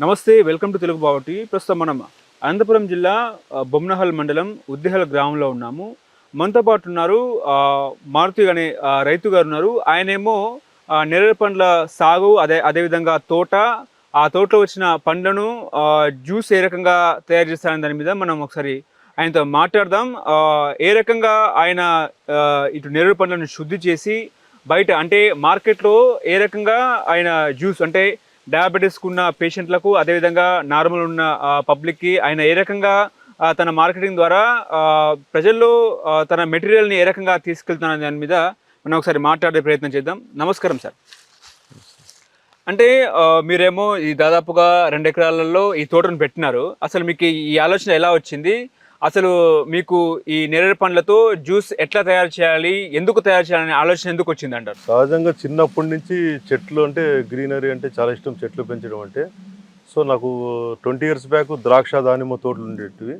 నమస్తే welcome to Telugu బావటి ప్రస్తుతం మనం అనంతపురం జిల్లా బొమ్మనహల్ మండలం ఉద్దిహల్ గ్రామంలో ఉన్నాము. మనతో పాటు ఉన్నారు మారుతి అనే రైతు గారు ఉన్నారు. ఆయనేమో ఆ, పండ్ల సాగు అదే అదేవిధంగా తోట ఆ తోటలో వచ్చిన పండ్లను జ్యూస్ ఏ రకంగా తయారు చేస్తారనే దాని మీద మనం ఒకసారి ఆయనతో మాట్లాడదాం. ఏ రకంగా ఆయన ఇటు నేరేడు పండ్లను శుద్ధి చేసి బయట అంటే మార్కెట్లో ఏ రకంగా ఆయన జ్యూస్ అంటే డయాబెటీస్ ఉన్న పేషెంట్లకు అదేవిధంగా నార్మల్ ఉన్న పబ్లిక్కి ఆయన ఏ రకంగా తన మార్కెటింగ్ ద్వారా ప్రజల్లో తన మెటీరియల్ని ఏ రకంగా తీసుకెళ్తున్న దాని మీద మనం ఒకసారి మాట్లాడే ప్రయత్నం చేద్దాం. నమస్కారం సార్. అంటే మీరేమో ఈ దాదాపుగా రెండు ఎకరాలలో ఈ తోటను పెట్టినారు. అసలు మీకు ఈ ఆలోచన ఎలా వచ్చింది? అసలు మీకు ఈ నేరేడు పండ్లతో జ్యూస్ ఎట్లా తయారు చేయాలి? ఎందుకు తయారు చేయాలనే ఆలోచన ఎందుకు వచ్చింది అంటారు? సహజంగా చిన్నప్పటి నుంచి చెట్లు అంటే గ్రీనరీ అంటే చాలా ఇష్టం చెట్లు పెంచడం అంటే. సో నాకు ట్వంటీ ఇయర్స్ బ్యాక్ ద్రాక్ష దానిమ్మ తోటలు ఉండేటివి.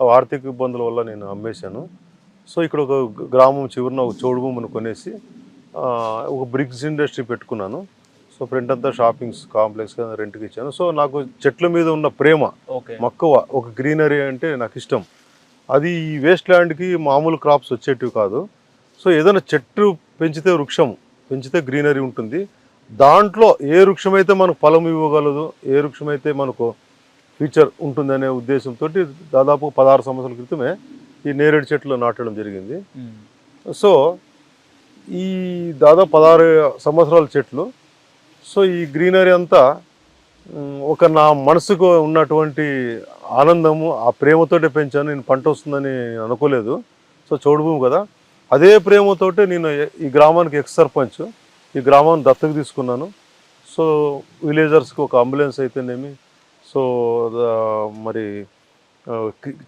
అవి ఆర్థిక ఇబ్బందుల వల్ల నేను అమ్మేశాను. సో ఇక్కడ ఒక గ్రామం చివరిన ఒక చౌడు భూమిని కొనేసి ఒక బ్రిక్స్ ఇండస్ట్రీ పెట్టుకున్నాను. సో ఫ్రంట్ అంతా షాపింగ్స్ కాంప్లెక్స్ రెంట్కి ఇచ్చాను. సో నాకు చెట్ల మీద ఉన్న ప్రేమ మక్కువ ఒక గ్రీనరీ అంటే నాకు ఇష్టం. అది ఈ వేస్ట్ ల్యాండ్కి మామూలు క్రాప్స్ వచ్చేటివి కాదు. సో ఏదైనా చెట్టు పెంచితే వృక్షం పెంచితే గ్రీనరీ ఉంటుంది. దాంట్లో ఏ వృక్షం అయితే మనకు ఫలం ఇవ్వగలదు ఏ వృక్షం అయితే మనకు ఫ్యూచర్ ఉంటుందనే ఉద్దేశంతో దాదాపు పదహారు సంవత్సరాల క్రితమే ఈ నేరేడు చెట్లు నాటడం జరిగింది. సో ఈ దాదాపు పదహారు సంవత్సరాల చెట్లు. సో ఈ గ్రీనరీ అంతా ఒక నా మనసుకు ఉన్నటువంటి ఆనందము ఆ ప్రేమతోటే పెంచాను. నేను పంట వస్తుందని అనుకోలేదు. సో చౌడు భూమి కదా. అదే ప్రేమతోటే నేను ఈ గ్రామానికి ఎక్స్ సర్పంచ్. ఈ గ్రామాన్ని దత్తకు తీసుకున్నాను. సో విలేజర్స్కి ఒక అంబులెన్స్ అయితేనేమి సో మరి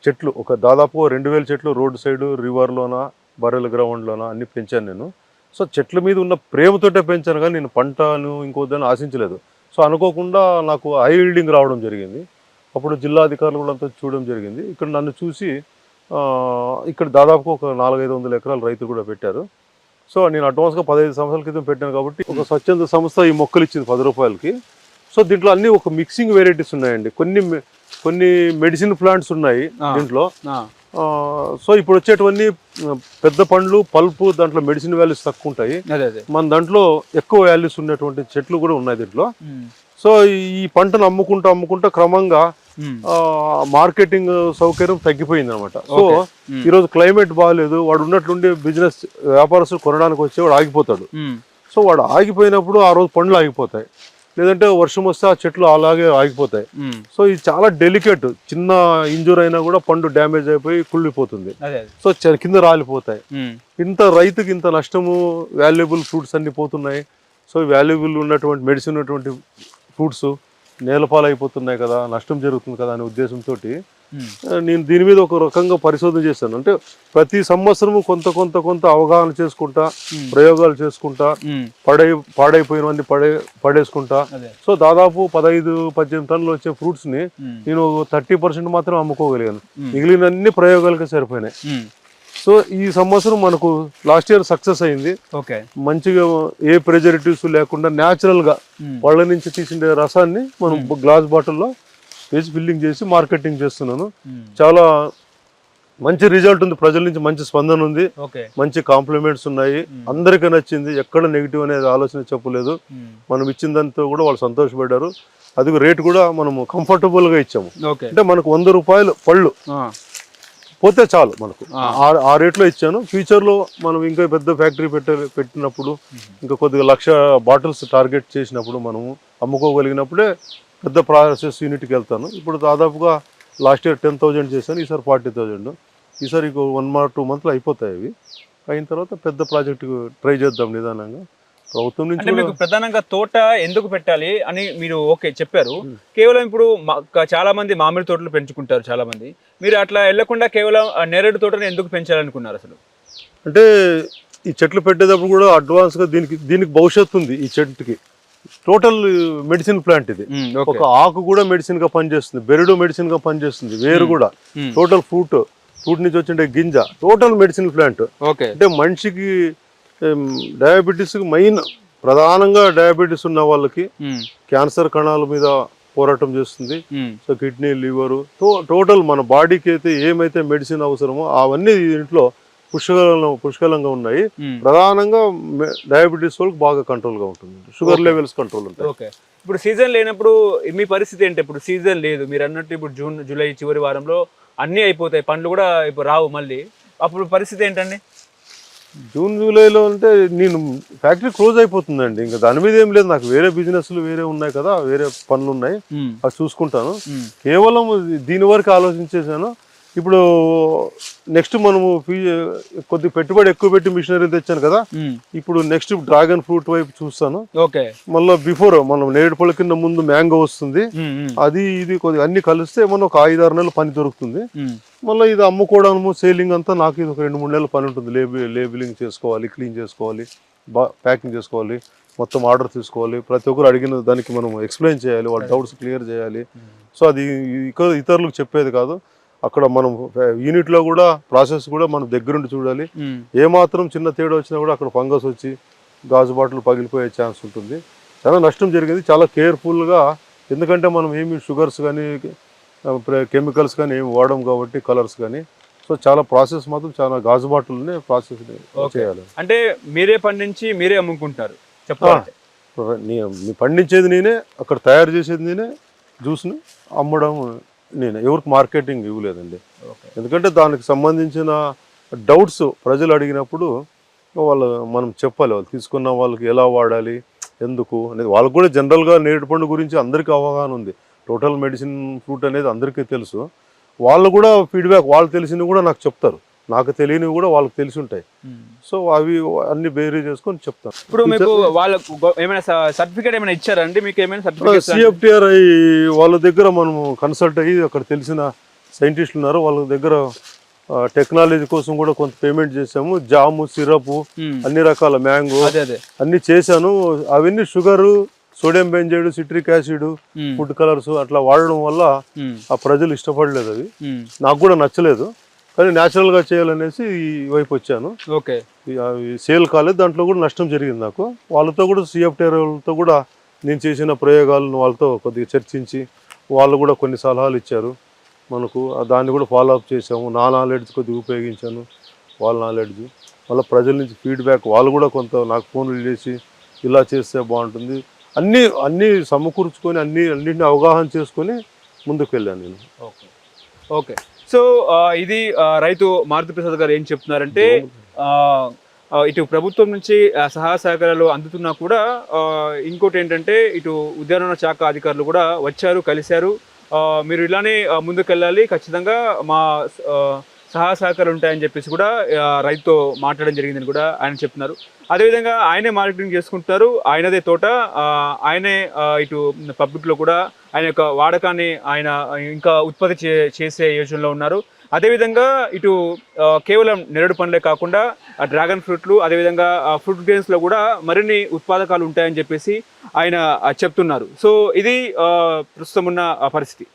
చెట్లు ఒక దాదాపు రెండు వేల చెట్లు రోడ్డు సైడ్ రివర్లోన బర్రెల గ్రౌండ్లోన అన్ని పెంచాను నేను. సో చెట్ల మీద ఉన్న ప్రేమతోటే పెంచాను కానీ నేను పంటను ఇంకోదాన్ని ఆశించలేదు. సో అనుకోకుండా నాకు హై హీల్డింగ్ రావడం జరిగింది. అప్పుడు జిల్లా అధికారులు కూడా అంతా చూడడం జరిగింది. ఇక్కడ నన్ను చూసి ఇక్కడ దాదాపు ఒక నాలుగైదు వందల ఎకరాలు రైతులు కూడా పెట్టారు. సో నేను అడ్వాన్స్గా పదహైదు సంవత్సరాల క్రితం పెట్టాను కాబట్టి ఒక స్వచ్ఛంద సంస్థ ఈ మొక్కలు ఇచ్చింది పది రూపాయలకి. సో దీంట్లో అన్ని ఒక మిక్సింగ్ వెరైటీస్ ఉన్నాయండి. కొన్ని కొన్ని మెడిసిన్ ప్లాంట్స్ ఉన్నాయి. దీంట్లో. సో ఇప్పుడు వచ్చేటివన్నీ పెద్ద పండ్లు పల్పు దాంట్లో మెడిసిన్ వాల్యూస్ తక్కువ ఉంటాయి మన దాంట్లో ఎక్కువ వాల్యూస్ ఉన్నటువంటి చెట్లు కూడా ఉన్నాయి దీంట్లో. సో ఈ పంటను అమ్ముకుంటూ అమ్ముకుంటూ క్రమంగా మార్కెటింగ్ సౌకర్యం తగ్గిపోయింది అనమాట సో. ఈరోజు క్లైమేట్ బాగాలేదు వాడు ఉన్నట్లుండి బిజినెస్ వ్యాపారస్తులు కొనడానికి వచ్చి వాడు ఆగిపోతాడు సో వాడు ఆగిపోయినప్పుడు ఆ రోజు పండ్లు ఆగిపోతాయి. లేదంటే వర్షం వస్తే ఆ చెట్లు అలాగే ఆగిపోతాయి. సో ఇది చాలా డెలికేట్ చిన్న ఇంజూర్ అయినా కూడా పండు డ్యామేజ్ అయిపోయి కుళ్ళిపోతుంది. సో కింద రాలిపోతాయి. ఇంత రైతుకి ఇంత నష్టము వాల్యుబుల్ ఫ్రూట్స్ అన్ని పోతున్నాయి. సో వాల్యుబుల్ ఉన్నటువంటి మెడిసిన్ ఉన్నటువంటి ఫ్రూట్స్ నేలపాలు అయిపోతున్నాయి కదా నష్టం జరుగుతుంది కదా అనే ఉద్దేశంతో నేను దీని మీద ఒక రకంగా పరిశోధన చేశాను. అంటే ప్రతి సంవత్సరము కొంత కొంత కొంత అవగాహన చేసుకుంటా ప్రయోగాలు చేసుకుంటా పడై పాడైపోయినవన్నీ పడే పడేసుకుంటా. సో దాదాపు పదహైదు పద్దెనిమిది టన్నులు వచ్చే ఫ్రూట్స్ని నేను థర్టీ పర్సెంట్ మాత్రం అమ్ముకోగలిగాను. మిగిలిన అన్ని ప్రయోగాలకి సరిపోయినాయి. సో ఈ సంవత్సరం మనకు లాస్ట్ ఇయర్ సక్సెస్ అయింది. ఓకే. మంచిగా ఏ ప్రెజరేటివ్స్ లేకుండా న్యాచురల్గా పళ్ళ నుంచి తీసిన రసాన్ని మనం గ్లాస్ బాటిల్లో వేసి ఫిల్లింగ్ చేసి మార్కెటింగ్ చేస్తున్నాను. చాలా మంచి రిజల్ట్ ఉంది. ప్రజల నుంచి మంచి స్పందన ఉంది. మంచి కాంప్లిమెంట్స్ ఉన్నాయి. అందరికీ నచ్చింది. ఎక్కడ నెగిటివ్ అనేది ఆలోచన చెప్పలేదు. మనం ఇచ్చిన దాంతో కూడా వాళ్ళు సంతోషపడ్డారు. అది రేట్ కూడా మనము comfortable గా ఇచ్చాము. అంటే మనకు వంద రూపాయలు పళ్ళు పోతే చాలు మనకు. ఆ- ఆ రేట్లో ఇచ్చాను. ఫ్యూచర్లో మనం ఇంకా పెద్ద ఫ్యాక్టరీ పెట్ట పెట్టినప్పుడు ఇంకా కొద్దిగా లక్ష బాటిల్స్ టార్గెట్ చేసినప్పుడు మనము అమ్ముకోగలిగినప్పుడే పెద్ద ప్రాసెస్ యూనిట్కి వెళ్తాను. ఇప్పుడు దాదాపుగా లాస్ట్ ఇయర్ టెన్ థౌజండ్ చేశాను ఈసారి ఫార్టీ థౌజండ్ ఈసారి ఇంకో వన్ మార్ టూ మంత్లో అయిపోతాయి అవి. అయిన తర్వాత పెద్ద ప్రాజెక్ట్ ట్రై చేద్దాం నిదానంగా. ప్రభుత్వం నుంచి మీకు ప్రధానంగా తోట ఎందుకు పెట్టాలి అని మీరు ఓకే చెప్పారు. కేవలం ఇప్పుడు చాలా మంది మామిడి తోటలు పెంచుకుంటారు చాలా మంది మీరు అట్లా వెళ్ళకుండా కేవలం నేరేడు తోటను ఎందుకు పెంచాలనుకున్నారు అసలు? అంటే ఈ చెట్లు పెట్టేటప్పుడు కూడా అడ్వాన్స్గా దీనికి దీనికి భవిష్యత్తు ఉంది ఈ చెట్టుకి. టోటల్ మెడిసిన్ ప్లాంట్ ఇది. ఒక ఆకు కూడా మెడిసిన్గా పనిచేస్తుంది బెరడు మెడిసిన్గా పనిచేస్తుంది వేరు కూడా. టోటల్ ఫ్రూట్ ఫ్రూట్ నుంచి వచ్చిండే గింజ టోటల్ మెడిసిన్ ప్లాంట్ అంటే మనిషికి డయాబెటీస్ మెయిన్ ప్రధానంగా డయాబెటీస్ ఉన్న వాళ్ళకి క్యాన్సర్ కణాల మీద పోరాటం చేస్తుంది. సో కిడ్నీ లివరు టోటల్ మన బాడీకి అయితే ఏమైతే మెడిసిన్ అవసరమో అవన్నీ దీంట్లో పుష్కలంగా పుష్కలంగా ఉన్నాయి. ప్రధానంగా డయాబెటీస్ వాళ్ళకి బాగా కంట్రోల్గా ఉంటుంది. షుగర్ లెవెల్స్ కంట్రోల్ ఉంటాయి. ఓకే. ఇప్పుడు సీజన్ లేనప్పుడు మీ పరిస్థితి ఏంటి? ఇప్పుడు సీజన్ లేదు. మీరు అన్నట్టు ఇప్పుడు జూన్ జూలై చివరి వారంలో అన్నీ అయిపోతాయి. పండ్లు కూడా ఇప్పుడు రావు మళ్ళీ. అప్పుడు పరిస్థితి ఏంటండి? జూన్ జూలైలో అంటే నేను ఫ్యాక్టరీ క్లోజ్ అయిపోతుందండి. ఇంకా దాని మీద ఏం లేదు. నాకు వేరే బిజినెస్లు వేరే ఉన్నాయి కదా వేరే పనులు ఉన్నాయి. అది చూసుకుంటాను. కేవలం దీని వరకు ఆలోచించేసాను. ఇప్పుడు నెక్స్ట్ మనము కొద్ది పెట్టుబడి ఎక్కువ పెట్టి మిషనరీ తెచ్చాను కదా. ఇప్పుడు నెక్స్ట్ డ్రాగన్ ఫ్రూట్ వైపు చూస్తాను. ఓకే. మళ్ళీ బిఫోర్ మనం నేడు పళ్ళ కింద ముందు మ్యాంగో వస్తుంది. అది ఇది కొద్దిగా అన్ని కలిస్తే మనం ఒక ఐదు ఆరు నెలలు పని దొరుకుతుంది. మళ్ళీ ఇది అమ్ముకోవడము సేలింగ్ అంతా నాకు ఇది ఒక రెండు మూడు నెలల పని ఉంటుంది. లేబి లేబులింగ్ చేసుకోవాలి క్లీన్ చేసుకోవాలి బా ప్యాకింగ్ చేసుకోవాలి మొత్తం ఆర్డర్ తీసుకోవాలి. ప్రతి ఒక్కరు అడిగిన దానికి మనం ఎక్స్ప్లెయిన్ చేయాలి వాళ్ళ డౌట్స్ క్లియర్ చేయాలి. సో అది ఇక- ఇతరులకు చెప్పేది కాదు. అక్కడ మనం యూనిట్లో కూడా ప్రాసెస్ కూడా మనం దగ్గరుండి చూడాలి. ఉమ్, ఏ మాత్రం చిన్న తేడా వచ్చినా కూడా అక్కడ ఫంగస్ వచ్చి గాజు బాటిల్ పగిలిపోయే ఛాన్స్ ఉంటుంది. చాలా నష్టం జరిగింది. చాలా కేర్ఫుల్గా ఎందుకంటే మనం ఏమి షుగర్స్ కానీ కెమికల్స్ కానీ ఏమి వాడడం కాబట్టి కలర్స్ కానీ. సో చాలా ప్రాసెస్ మాత్రం చాలా గాజు బాటిల్నే ప్రాసెస్ చేయాలి. అంటే మీరే పండించి మీరే అమ్ముకుంటారు. నీ పండించేది నేనే అక్కడ తయారు చేసేది నేనే జ్యూస్ని అమ్మడం నేనే ఎవరికి మార్కెటింగ్ ఇవ్వలేదండి. ఎందుకంటే దానికి సంబంధించిన డౌట్స్ ప్రజలు అడిగినప్పుడు వాళ్ళు మనం చెప్పాలి వాళ్ళు తీసుకున్న వాళ్ళకి ఎలా వాడాలి ఎందుకు అనేది వాళ్ళకు కూడా జనరల్గా నేరేడు పండు గురించి అందరికీ అవగాహన ఉంది. టోటల్ మెడిసిన్ ఫ్రూట్ అనేది అందరికీ తెలుసు. వాళ్ళు కూడా ఫీడ్బ్యాక్ వాళ్ళు తెలిసినవి కూడా నాకు చెప్తారు. నాకు తెలియనివి కూడా వాళ్ళకి తెలిసి ఉంటాయి. సో అవి అన్ని బేరీ చేసుకొని చెప్తాను. ఇప్పుడు మీకు వాళ్ళకు ఏమైనా సర్టిఫికేట్ ఏమైనా ఇచ్చారండి? మీకు ఏమైనా సర్టిఫికేట్ సిఎఫ్టిఆర్ఐ వాళ్ళ దగ్గర మనం కన్సల్ట్ అయ్యి అక్కడ తెలిసిన సైంటిస్టులు ఉన్నారు. వాళ్ళ దగ్గర టెక్నాలజీ కోసం కూడా కొంత పేమెంట్ చేసాము జాము సిరప్ అన్ని రకాల మ్యాంగో అన్ని చేశాను. అవన్నీ sugar sodium benzoate citric acid food colours అట్లా వాడడం వల్ల ఆ ప్రజలు ఇష్టపడలేదు అవి. నాకు కూడా నచ్చలేదు. కానీ న్యాచురల్గా చేయాలనేసి ఈ వైపు వచ్చాను. ఓకే. సేల్ కాలేదు దాంట్లో కూడా నష్టం జరిగింది నాకు. వాళ్ళతో కూడా వాళ్ళతో కూడా నేను చేసిన ప్రయోగాలను వాళ్ళతో కొద్దిగా చర్చించి వాళ్ళు కూడా కొన్ని సలహాలు ఇచ్చారు. మనకు దాన్ని కూడా ఫాలో అప్ చేసాము నా నాలెడ్జ్ కొద్దిగా ఉపయోగించాను వాళ్ళ నాలెడ్జ్ మళ్ళీ ప్రజల నుంచి ఫీడ్బ్యాక్ వాళ్ళు కూడా కొంత నాకు ఫోన్లు చేసి ఇలా చేస్తే బాగుంటుంది. అన్నీ అన్నీ సమకూర్చుకొని అన్ని అన్నింటిని అవగాహన చేసుకొని ముందుకు వెళ్ళాను నేను. ఓకే. ఓకే. సో ఇది రైతు మారుతి ప్రసాద్ గారు ఏం చెప్తున్నారంటే ఇటు ప్రభుత్వం నుంచి సహాయ సహకారాలు అందుతున్నా కూడా ఇంకోటి ఏంటంటే ఇటు ఉద్యానవన శాఖ అధికారులు కూడా వచ్చారు కలిశారు. మీరు ఇలానే ముందుకెళ్ళాలి. ఖచ్చితంగా మా సహాయ సహకారాలు ఉంటాయని చెప్పేసి కూడా రైతుతో మాట్లాడడం జరిగిందని కూడా ఆయన చెప్తున్నారు. అదేవిధంగా ఆయనే మార్కెటింగ్ చేసుకుంటున్నారు. ఆయనదే తోట. ఆయనే ఇటు పబ్లిక్లో కూడా ఆయన యొక్క వాడకాన్ని ఆయన ఇంకా ఉత్పత్తి చే చేసే యోచనలో ఉన్నారు. అదేవిధంగా ఇటు కేవలం నెరడు పండ్లే కాకుండా ఆ డ్రాగన్ ఫ్రూట్లు అదేవిధంగా ఫ్రూట్ గ్రెయిన్స్లో కూడా మరిన్ని ఉత్పాదకాలు ఉంటాయని చెప్పేసి ఆయన చెప్తున్నారు. సో ఇది ప్రస్తుతం ఉన్న పరిస్థితి.